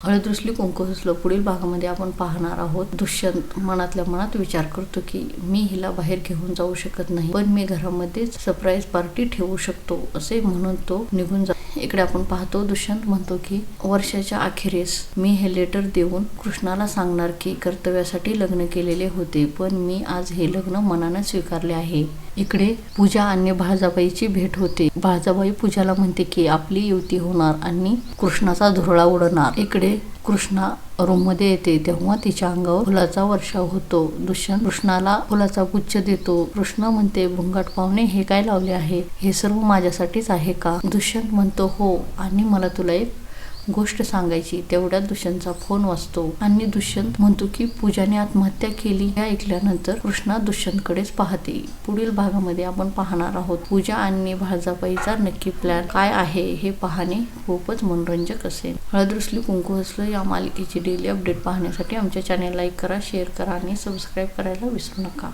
हळद कुंकू हसलं पुढील भागामध्ये आपण पाहणार आहोत. दुष्यंत मनातल्या मनात विचार करतो की मी हिला बाहेर घेऊन जाऊ शकत नाही पण मी घरामध्येच सरप्राईज पार्टी ठेवू शकतो असे म्हणून तो निघून जातो इकडे आपण पाहतो दुष्यंत म्हणतो की वर्षाच्या अखेरीस मी हे लेटर देऊन कृष्णाला सांगणार की कर्तव्यासाठी लग्न केलेले होते पण मी आज हे लग्न मनानं स्वीकारले आहे. इकडे पूजा आणि भाजाबाईची भेट होते. भाजाबाई पूजाला म्हणते की आपली युती होणार आणि कृष्णाचा धुरळा उडणार. इकडे कृष्णा रूममध्ये येते. तेव्हा तिच्या अंगावर फुलाचा वर्षाव होतो. दुष्यंत कृष्णाला फुलाचा गुच्छ देतो. कृष्ण म्हणते भुंगाट पाहुणे हे काय लावले आहे? हे सर्व माझ्यासाठीच आहे का? दुष्यंत म्हणतो हो आणि मला तुला एक गोष्ट सांगायची तेवढ्यात दुष्यंतचा फोन वाचतो आणि दुष्यंत म्हणतो की पूजाने आत्महत्या केली. हे ऐकल्यानंतर कृष्णा दुष्यंतकडेच पाहते. पुढील भागामध्ये आपण पाहणार आहोत. पूजा आणि भाजाबाईचा नक्की प्लॅन काय आहे हे पाहणे खूपच मनोरंजक असेल. हळद रुसली कुंकू हसलं या मालिकेची डेली अपडेट पाहण्यासाठी आमच्या चॅनेल लाईक करा शेअर करा आणि सबस्क्राईब करायला विसरू नका.